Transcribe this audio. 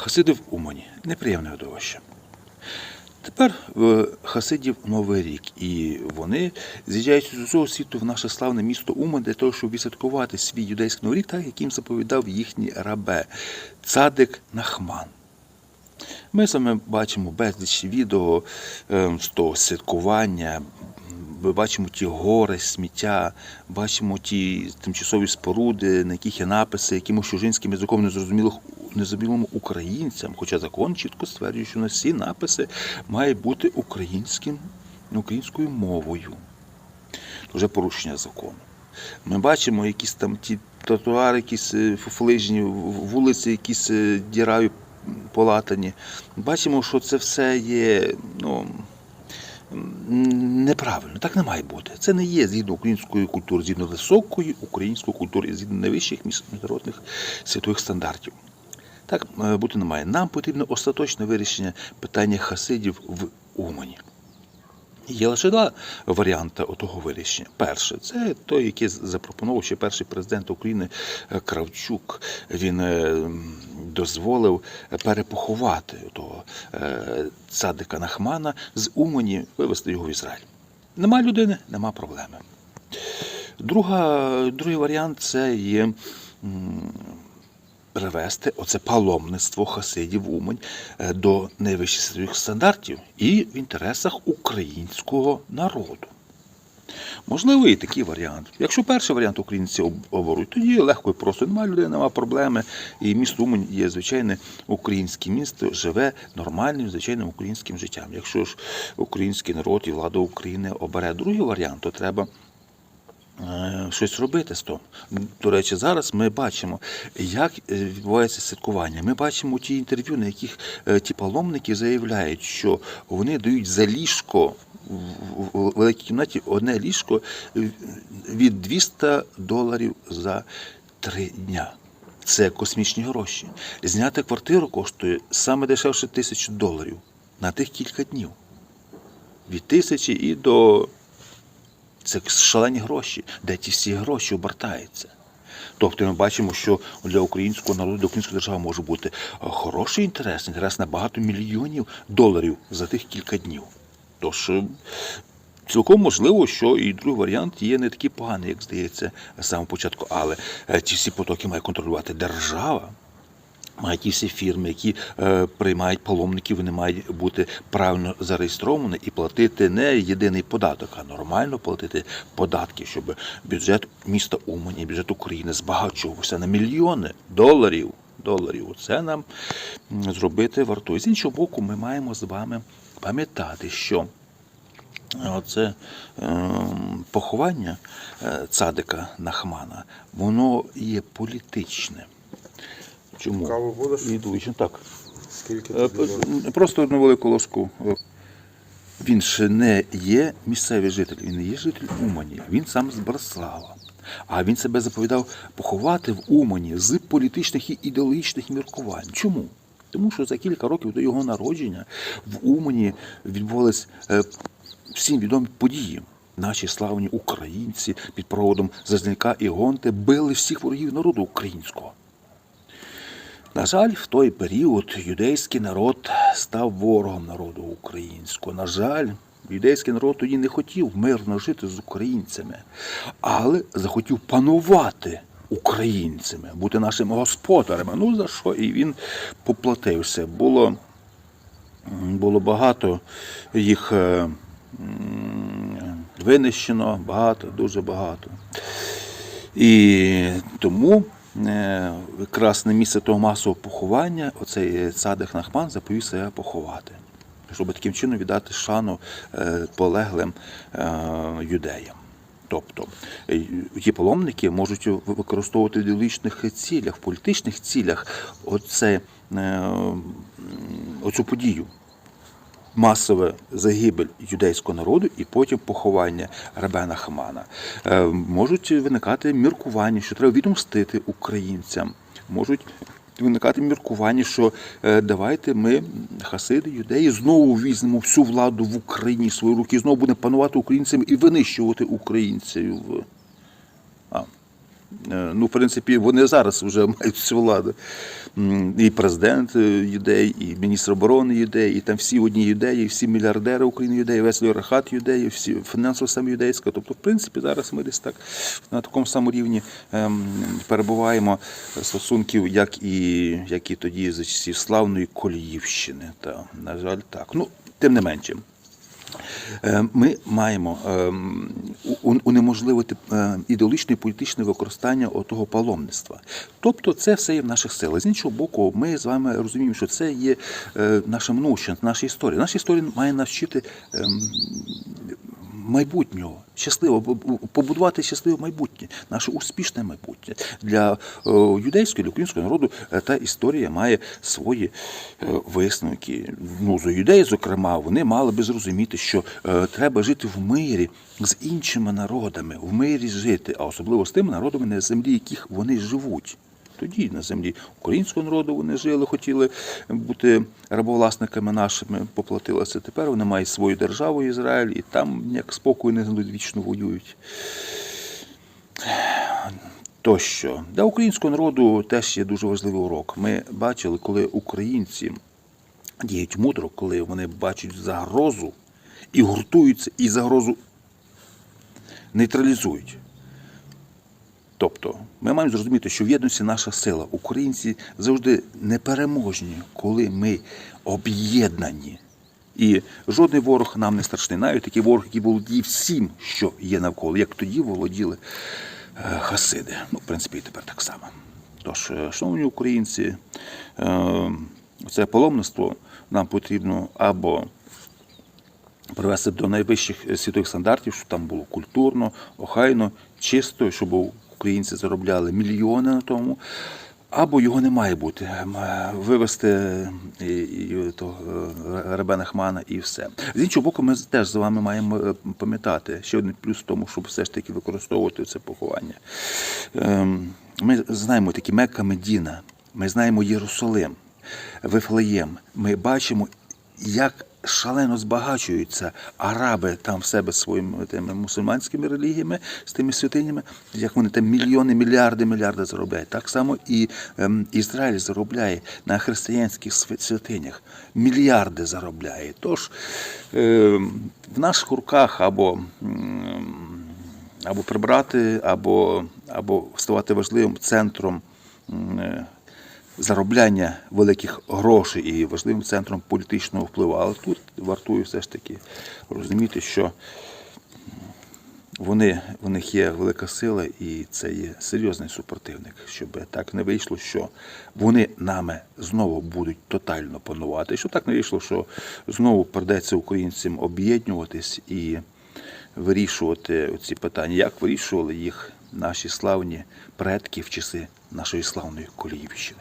Хасиди в Умані. Неприємне видовище. Тепер в Хасидів Новий рік, і вони з'їжджають з усього світу в наше славне місто Уман для того, щоб відсвяткувати свій юдейський новий рік, так як їм заповідав їхній рабе Цадик Нахман. Ми саме бачимо безліч відео е, з того святкування. Ми бачимо ті гори, сміття, бачимо ті тимчасові споруди, на яких є написи, якимось чужинським язиком незрозумілих незрозумілим українцям. Хоча закон чітко стверджує, що на всі написи мають бути українським, українською мовою. Вже порушення закону. Ми бачимо якісь там ті тротуари, якісь е, фуфлижні, вулиці, якісь е, діраві полатані. Бачимо, що це все є ну, неправильно. Так не має бути. Це не є згідно української культури, згідно високої української культури, згідно найвищих міжнародних світових стандартів. Так е, бути не має. Нам потрібно остаточне вирішення питання хасидів в Умані. Є лише два варіанти отого вирішення. Перше, це той, який запропонував ще перший президент України е, Кравчук. Він е, дозволив перепоховати того е, цадика Нахмана з Умані, вивезти його в Ізраїль. Нема людини, нема проблеми. Друга, другий варіант це є привести оце паломництво хасидів Умань е, до найвищих світових стандартів і в інтересах українського народу. Можливо, і такий варіант. Якщо перший варіант українці об- оберуть, тоді легко і просто немає людей, немає проблеми. І місто Умань є звичайне українське місто, живе нормальним, звичайним українським життям. Якщо ж український народ і влада України обере другий варіант, то треба щось робити з того. До речі, зараз ми бачимо, як е, відбувається святкування. Ми бачимо ті інтерв'ю, на яких е, ті паломники заявляють, що вони дають за ліжко в- великій кімнаті одне ліжко е, від 200 доларів за три дня. Це космічні гроші. Зняти квартиру коштує саме дешевше тисячу доларів на тих кілька днів. Від тисячі і до це шалені гроші, де ті всі гроші обертаються. Тобто ми бачимо, що для українського народу, для української держави може бути е, хороший інтерес, інтерес на багато мільйонів доларів за тих кілька днів. Тож е, цілком можливо, що і другий варіант є не такий поганий, як здається з самого початку, але е, ці всі потоки має контролювати держава. Мають ті всі фірми, які е, приймають паломників, вони мають бути правильно зареєстровані і платити не єдиний податок, а нормально платити податки, щоб бюджет міста Умані, бюджет України збагачувався на мільйони доларів. Доларів. Це нам зробити вартує. З іншого боку, ми маємо з вами пам'ятати, що Оце е, поховання е, цадика Нахмана, воно є політичне. Чому? Каву будеш? Відлучно, так. Скільки Е, Просто одну велику ложку. Е, Він ще не є місцевий житель, він не є житель Умані. Він сам з Браслава. А він себе заповідав поховати в Умані з політичних і ідеологічних міркувань. Чому? Тому що за кілька років до його народження в Умані відбувались е, всім відомі події. Наші славні українці під проводом Зазняка і Гонти били всіх ворогів народу українського. На жаль, в той період юдейський народ став ворогом народу українського. На жаль, юдейський народ тоді не хотів мирно жити з українцями, але захотів панувати українцями, бути нашими господарями. Ну за що? І він поплатився. Було, було багато їх е, винищено, багато, дуже багато. І тому якраз на місце того масового поховання оцей цадих Нахман заповів себе поховати, щоб таким чином віддати шану е, полеглим е, юдеям. Тобто е, ті паломники можуть використовувати в ідеологічних цілях, в політичних цілях оце, е, оцю подію масова загибель юдейського народу і потім поховання Рабена Хамана. Е, Можуть виникати міркування, що треба відомстити українцям. Можуть виникати міркування, що е, давайте ми, хасиди, юдеї, знову візьмемо всю владу в Україні свої руки, знову будемо панувати українцями і винищувати українців. Е, Ну, в принципі, вони зараз вже мають всю владу. І президент е, юдей, і міністр оборони юдей, і там всі одні юдеї, всі мільярдери України юдеї, весь Леорахат юдеї, всі фінансова саме юдейська. Тобто, в принципі, зараз ми десь так на такому самому рівні ем, перебуваємо стосунків, як і, як і тоді за часів славної Коліївщини. Та, на жаль, так. Ну, тим не менше. Е, Ми маємо ем, унеможливити е, ідеологічне і політичне використання отого паломництва. Тобто це все є в наших силах. З іншого боку, ми з вами розуміємо, що це є е, наша минувщина, наша історія. Наша історія має навчити ем, майбутнього, щасливо побудувати щасливе майбутнє, наше успішне майбутнє для е, юдейського, для українського народу. е, Та історія має свої е, висновки. Ну, за юдеї, зокрема, вони мали би зрозуміти, що треба жити в мирі з іншими народами, в мирі жити, а особливо з тими народами, на землі яких вони живуть. Тоді на землі українського народу вони жили, хотіли бути рабовласниками нашими, поплатилося. Тепер вони мають свою державу Ізраїль, і там як спокою не вічно воюють. Тощо для українського народу теж є дуже важливий урок. Ми бачили, коли українці діють мудро, коли вони бачать загрозу і гуртуються, і загрозу нейтралізують. Тобто, ми маємо зрозуміти, що в єдності наша сила. Українці завжди непереможні, коли ми об'єднані. І жодний ворог нам не страшний. Навіть такий ворог, який володіє всім, що є навколо, як тоді володіли е, хасиди. Ну, в принципі, і тепер так само. Тож, е, шановні українці, е, це паломництво нам потрібно або привести до найвищих світових стандартів, щоб там було культурно, охайно, чисто, щоб українці заробляли мільйони на тому. Або його не має бути. Вивести і, то, е, Ребена Хмана і все. З іншого боку, ми теж з вами маємо е, пам'ятати ще один плюс в тому, щоб все ж таки використовувати це поховання. Ем, Ми знаємо такі Мекка Медіна, ми знаємо Єрусалим, Вифлеєм. Ми бачимо, як шалено збагачуються араби там в себе своїми тими мусульманськими релігіями, з тими святинями, як вони там мільйони, мільярди, мільярди заробляють. Так само і ем, Ізраїль заробляє на християнських свя- святинях. Мільярди заробляє. Тож ем, в наших руках або. м, або прибрати, або, або ставати важливим центром заробляння великих грошей і важливим центром політичного впливу. Але тут вартує все ж таки розуміти, що вони, в них є велика сила, і це є серйозний супротивник, щоб так не вийшло, що вони нами знову будуть тотально панувати. Щоб так не вийшло, що знову придеться українцям об'єднуватись і вирішувати ці питання, як вирішували їх наші славні предки в часи нашої славної Коліївщини.